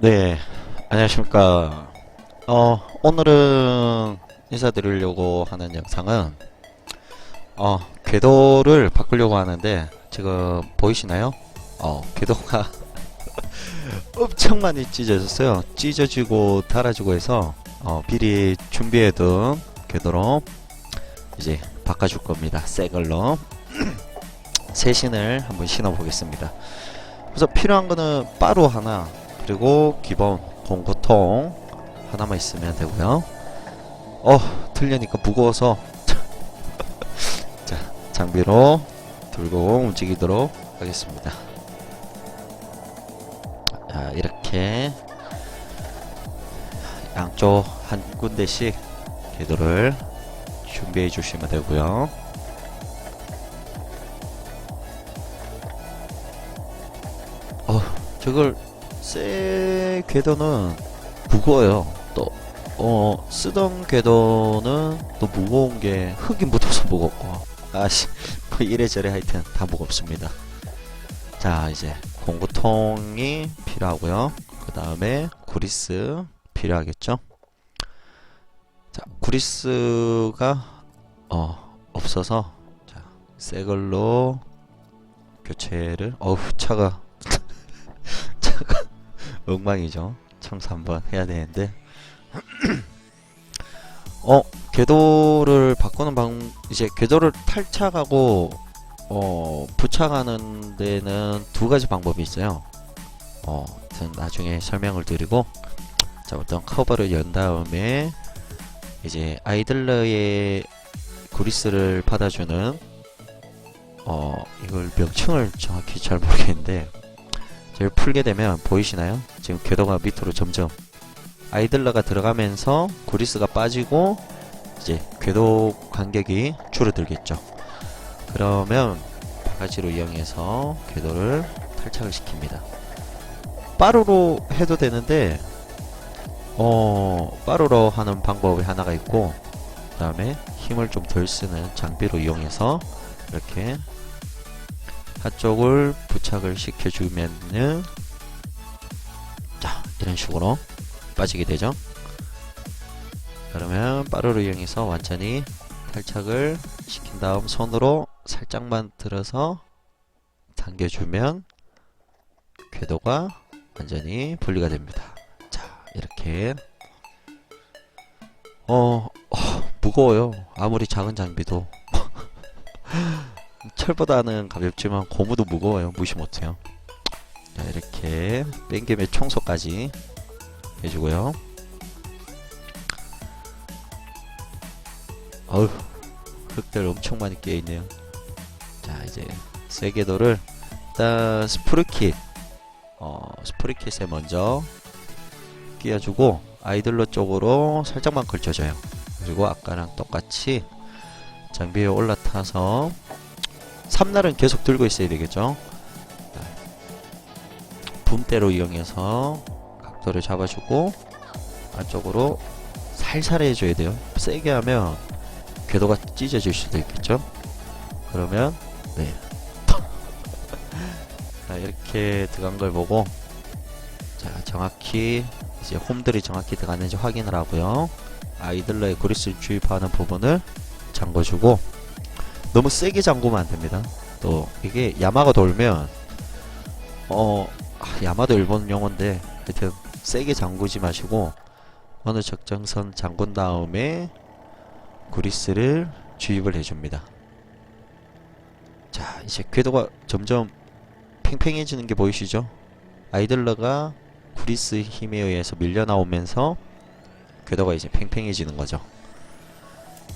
네, 안녕하십니까. 어, 오늘은 인사드리려고 하는 영상은, 어, 궤도를 바꾸려고 하는데, 지금 보이시나요? 어, 궤도가 엄청 많이 찢어졌어요. 찢어지고 달아지고 해서, 어, 미리 준비해둔 궤도로 이제 바꿔줄 겁니다. 새 걸로. 새 신을 한번 신어보겠습니다. 그래서 필요한 거는 빠루 하나, 그리고 기본 공구통 하나만 있으면 되고요. 어, 들려니까 무거워서 자, 장비로 들고 움직이도록 하겠습니다. 자, 이렇게 양쪽 한 군데씩 궤도를 준비해 주시면 되고요. 어, 저걸 새 궤도는 무거워요. 또, 어, 쓰던 궤도는 또 무거운 게 흙이 묻어서 무겁고. 아씨, 뭐 이래저래 하여튼 다 무겁습니다. 자, 이제 공구통이 필요하고요. 그 다음에 구리스 필요하겠죠. 자, 구리스가, 어, 없어서, 자, 새 걸로 교체를, 어우, 차가, 엉망이죠. 청소 한번 해야 되는데. 어, 궤도를 바꾸는 방, 이제 궤도를 탈착하고, 어, 부착하는 데는 두 가지 방법이 있어요. 어, 하여튼 나중에 설명을 드리고, 자, 일단 커버를 연 다음에, 이제 아이들러의 그리스를 받아주는, 어, 이걸 명칭을 정확히 잘 모르겠는데, 저를 풀게 되면 보이시나요? 지금 궤도가 밑으로 점점 아이들러가 들어가면서 구리스가 빠지고 이제 궤도 간격이 줄어들겠죠. 그러면 바가지로 이용해서 궤도를 탈착을 시킵니다. 빠루로 해도 되는데 어 빠루로 하는 방법이 하나가 있고 그 다음에 힘을 좀 덜 쓰는 장비로 이용해서 이렇게 한쪽을 부착을 시켜주면은 자 이런 식으로 빠지게 되죠. 그러면 빠르로 이용해서 완전히 탈착을 시킨 다음 손으로 살짝만 들어서 당겨주면 궤도가 완전히 분리가 됩니다. 자 이렇게. 어, 어 무거워요. 아무리 작은 장비도 철보다는 가볍지만 고무도 무거워요. 무시 못해요. 자, 이렇게 뺑김에 청소까지 해주고요. 어휴, 흙들 엄청 많이 깨있네요. 자, 이제 쇠궤도를 일단 스프르킷, 어, 스프르킷에 먼저 끼워주고 아이들로 쪽으로 살짝만 걸쳐줘요. 그리고 아까랑 똑같이 장비에 올라타서 삼날은 계속 들고 있어야 되겠죠. 붐대로 이용해서 각도를 잡아주고 안쪽으로 살살 해줘야 돼요. 세게 하면 궤도가 찢어질 수도 있겠죠. 그러면 네. 자, 이렇게 들어간 걸 보고 자 정확히 이제 홈들이 정확히 들어갔는지 확인을 하고요. 아이들러의 그리스를 주입하는 부분을 잠궈주고 너무 세게 잠그면 안 됩니다. 또 이게 야마가 돌면 어 아, 야마도 일본 용어인데 하여튼 세게 잠그지 마시고 어느 적정선 잠근 다음에 그리스를 주입을 해줍니다. 자 이제 궤도가 점점 팽팽해지는 게 보이시죠? 아이들러가 그리스 힘에 의해서 밀려 나오면서 궤도가 이제 팽팽해지는 거죠.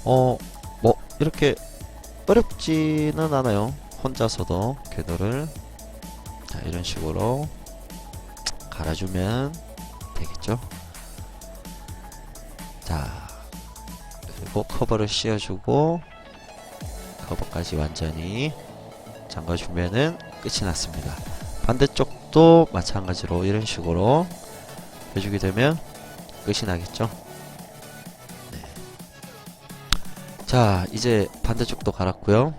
어, 뭐 이렇게 어렵지는 않아요. 혼자서도 궤도를 자, 이런 식으로 갈아주면 되겠죠. 자, 그리고 커버를 씌워주고 커버까지 완전히 잠가주면은 끝이 났습니다. 반대쪽도 마찬가지로 이런 식으로 해주게 되면 끝이 나겠죠. 자 이제 반대쪽도 갈았고요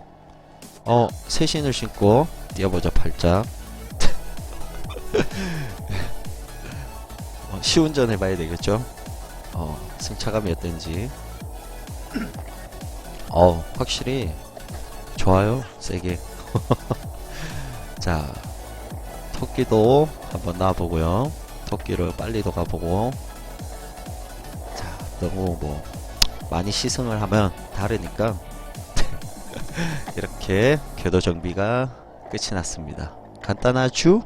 어 새신을 신고 뛰어보자 팔짝 시운전 해봐야 되겠죠? 어, 승차감이 어떤지. 어, 확실히 좋아요. 세게. 자, 토끼도 한번 놔보고요. 토끼를 빨리도 가보고. 자, 너무 뭐 많이 시승을 하면 다르니까 이렇게 궤도 정비가 끝이 났습니다. 간단하죠?